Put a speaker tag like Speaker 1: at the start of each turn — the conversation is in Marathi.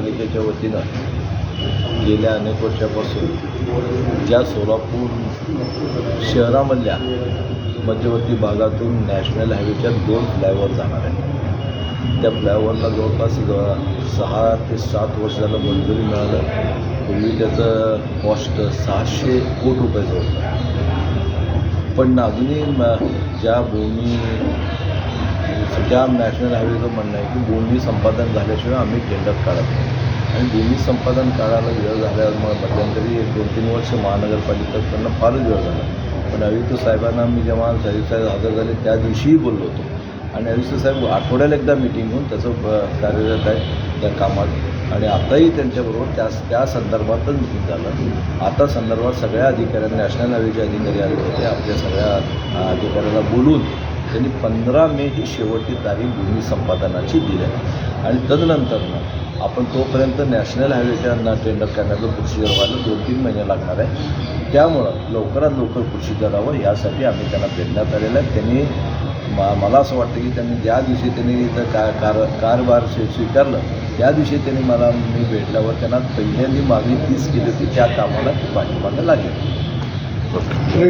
Speaker 1: महापालिकेच्या वतीनं गेल्या अनेक वर्षापासून ज्या सोलापूर शहरामधल्या मध्यवर्ती भागातून नॅशनल हायवेच्या दोन फ्लायओव्हर जाणार आहेत. त्या फ्लायओव्हरला जवळपास सहा ते सात वर्ष झालं मंजुरी मिळालं. पूर्वी त्याचं कॉस्ट सहाशे कोटी रुपयाचं होतं पण अजूनही ज्या भूमी त्या नॅशनल हायवेचं म्हणणं आहे की भूमी संपादन झाल्याशिवाय आम्ही टेंडर काढत नाही. आणि भूमी संपादन काढायला वेळ झाल्यामुळे मध्यंतरी एक दोन तीन वर्ष महानगरपालिकेकडनं फारच वेळ झाला. पण आयुक्त साहेबांना मी जेव्हा साहेब साहेब हजर झाले त्या दिवशीही बोललो होतो. आणि आयुक्त साहेब आठवड्याला एकदा मिटिंग होऊन त्याचं कार्यरत आहे त्या कामात. आणि आताही त्यांच्याबरोबर त्या त्या संदर्भातच मिटिंग झालं. आता संदर्भात सगळ्या अधिकाऱ्यांना नॅशनल हायवेचे अधिकारी आले होते आपल्या सगळ्या अधिकाऱ्याला बोलून त्यांनी पंधरा मे ही शेवटची तारीख भूमी संपादनाची दिली. आहे आणि तदनंतरनं आपण तोपर्यंत नॅशनल हायवेच्या टेंडर करण्याचं प्रोसिजर व्हायला दोन तीन महिने लागणार आहे. त्यामुळं लवकरात लवकर प्रोसिजर हवं यासाठी आम्ही त्यांना भेटण्यात आलेलं आहे. त्यांनी मा मला असं वाटतं की त्यांनी ज्या दिवशी त्यांनी इथं का कार कारभार स्वीकारलं त्या दिवशी त्यांनी मला मी भेटल्यावर त्यांना पहिल्यांदी मागणी तीच केली होती त्या कामाला पाठिंबा लागेल.